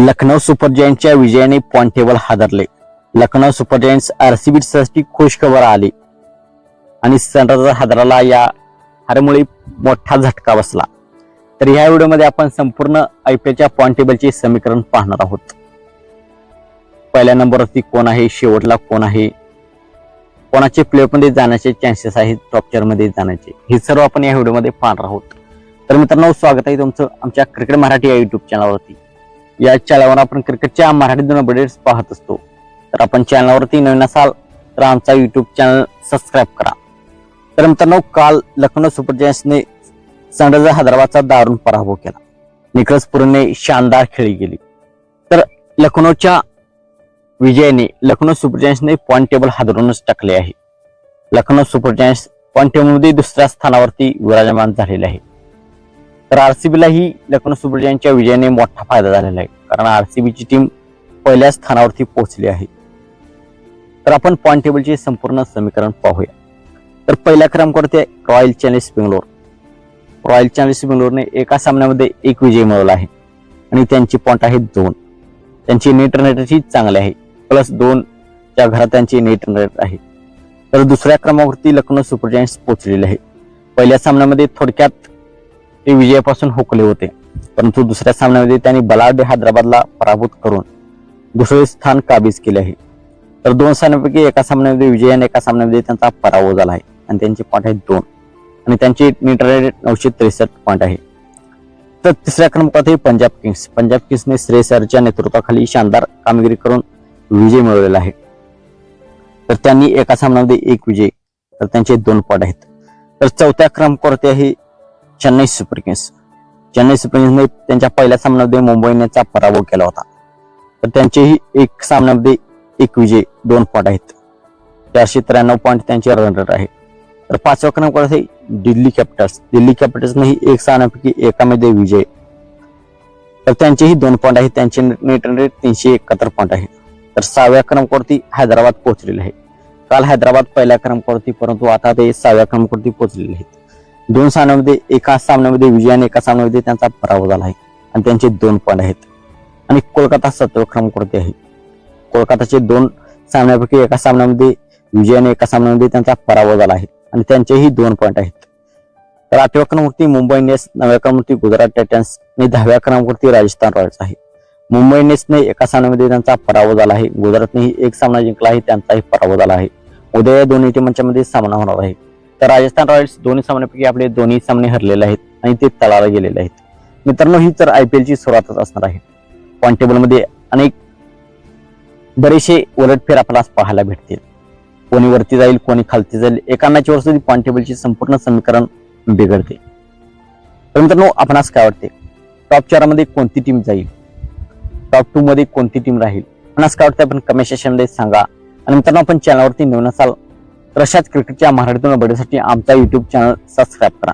Lucknow super जायंटच्या विजयाने point table हादरले. लखनौ सुपर जायंट्स आरसीबी साठी खुश खबर आली. आणि सनरायझर हादराला या हारमुळे मोठा झटका बसला. तर ह्या व्हिडिओमध्ये आपण संपूर्ण आयपीएलच्या पॉइंट टेबलचे समीकरण पाहणार आहोत. पहिल्या नंबरवरती कोण आहे? शेवटला कोण आहे? कोणाचे मध्ये जाण्याचे चान्सेस आहेत? टॉपमध्ये जाण्याचे. हे सर्व आपण या व्हिडिओमध्ये पाहणार आहोत. तर मित्रांनो स्वागत आहे तुमचं आमच्या क्रिकेट मराठी या युट्यूब चॅनलवरती या चॅनलवर आपण क्रिकेटच्या मराठी दोन अपडेट्स पाहत असतो. तर आपण चॅनलवरती नवीन असाल तर आमचा युट्यूब चॅनल सबस्क्राईब करा. तर मित्रांनो काल लखनौ सुपर जायंट्सने सनरायझर हैदराबादचा दारुण पराभव केला. निकलस पुरेने शानदार खेळी गेली तर लखनौच्या विजयाने लखनौ सुपर जायंट्सने पॉईंट टेबल हादरूनच टाकले आहे. लखनौ सुपर जायंट्स पॉईंट टेबलमध्ये दुसऱ्या स्थानावरती विराजमान झालेले आहे. तर आर सी बीलाही लखनौ सुपर जायंटच्या विजयाने मोठा फायदा झालेला आहे. कारण आरसीबीची टीम पहिल्या स्थानावरती पोहोचली आहे. तर आपण पॉइंट टेबलचे संपूर्ण समीकरण पाहूया. तर पहिल्या क्रमांकावरती आहे royal challenge Bangalore royal challenge बेंगलोरने एका सामन्यामध्ये एक विजय मिळवला आहे. आणि त्यांची पॉईंट आहेत दोन. त्यांची नेट रनरेटही चांगली आहे. प्लस दोनच्या घरात त्यांची नेट रनरेट आहे. तर दुसऱ्या क्रमांकावरती लखनौ सुपर जायंट्स पोहोचलेले आहे. पहिल्या सामन्यामध्ये थोडक्यात ते विजयापासून हुकले होते. परंतु दुसऱ्या सामन्यामध्ये त्यांनी बलाढ्य हैदराबादला पराभूत करून दुसरे स्थान काबीज केले आहे. तर दोन सामन्यापैकी एका सामन्यामध्ये विजय आणि एका सामन्यामध्ये त्यांचा पराभव झाला आहे. आणि त्यांचे पॉईंट आहेत दोन. आणि त्यांची नीट रेट नऊशे त्रेसष्ट पॉईंट आहे. तर तिसऱ्या क्रमांकात आहे पंजाब किंग्स. पंजाब किंग्सने श्रेयसरच्या नेतृत्वाखाली शानदार कामगिरी करून विजय मिळवलेला आहे. तर त्यांनी एका सामन्यामध्ये एक विजय तर त्यांचे दोन पॉट आहेत. तर चौथ्या क्रमांकावरती आहे Chennai super kings. Chennai super किंग्सने त्यांच्या पहिल्या सामन्यामध्ये मुंबईनेचा पराभव केला होता. तर त्यांचेही एक सामन्यामध्ये एक विजय दोन पॉट आहेत. चारशे त्र्याण्णव पॉईंट त्यांचे रन रेट आहे. तर पाचव्या क्रमांकावर आहे दिल्ली कॅपिटल्स. दिल्ली कॅपिटल्सनेही एक सामन्यापैकी एकामध्ये विजय. तर त्यांचेही दोन पॉईंट आहेत. त्यांचे नेट रन रेट तीनशे एकाहत्तर पॉईंट आहे. तर सहाव्या क्रमांकावरती हैदराबाद पोहोचलेले आहे काल हैदराबाद पहिल्या क्रमांकावरती परंतु आता ते सहाव्या क्रमांकावरती पोहोचलेले आहेत. दोन सामन्यामध्ये एका सामन्यामध्ये विजय आणि एका सामन्यामध्ये त्यांचा पराभव झाला आहे. आणि त्यांचे दोन पॉईंट आहेत. आणि कोलकाता सातव्या क्रमांकावरती आहे. कोलकाताचे दोन सामन्यापैकी एका सामन्यामध्ये विजय आणि एका सामन्यामध्ये त्यांचा पराभव झाला आहे. आणि त्यांचेही दोन पॉईंट आहेत. तर आठव्या क्रमांकावरती मुंबई इंडियन्स नव्या क्रमांकावरती गुजरात टायटन्स आणि दहाव्या क्रमांकावरती राजस्थान रॉयल्स आहे. मुंबई इंडियन्सने एका सामन्यामध्ये त्यांचा पराभव झाला आहे. गुजरातनेही एक सामना जिंकला आहे. त्यांचाही पराभव झाला आहे. उद्या या दोन्ही टीमांच्या मध्ये सामना होणार आहे. तर राजस्थान रॉयल्स दोन्ही सामन्यापैकी आपले दोन्ही सामने हरलेले आहेत आणि ते तळाला गेलेले आहेत. मित्रांनो ही तर आय पी एलची सुरुवातच असणार आहे. पॉईंट टेबलमध्ये अनेक बरेचसे उलटफेर आपल्याला पाहायला भेटतील. कोणी वरती जाईल कोणी खालती जाईल एका मॅचवर सुद्धा पॉईंट टेबलची संपूर्ण समीकरण बिघडते. तर मित्रांनो आपणास काय वाटते? टॉप चारमध्ये कोणती टीम जाईल? टॉप टू मध्ये कोणती टीम राहील? आपणास काय वाटतं आपण कमेंट सेक्शनमध्ये सांगा. आणि मित्रांनो आपण चॅनलवरती नवीन असाल तर अशाच क्रिकेटच्या मराठीतून बघण्यासाठी आमचा युट्यूब चॅनल सबस्क्राईब करा.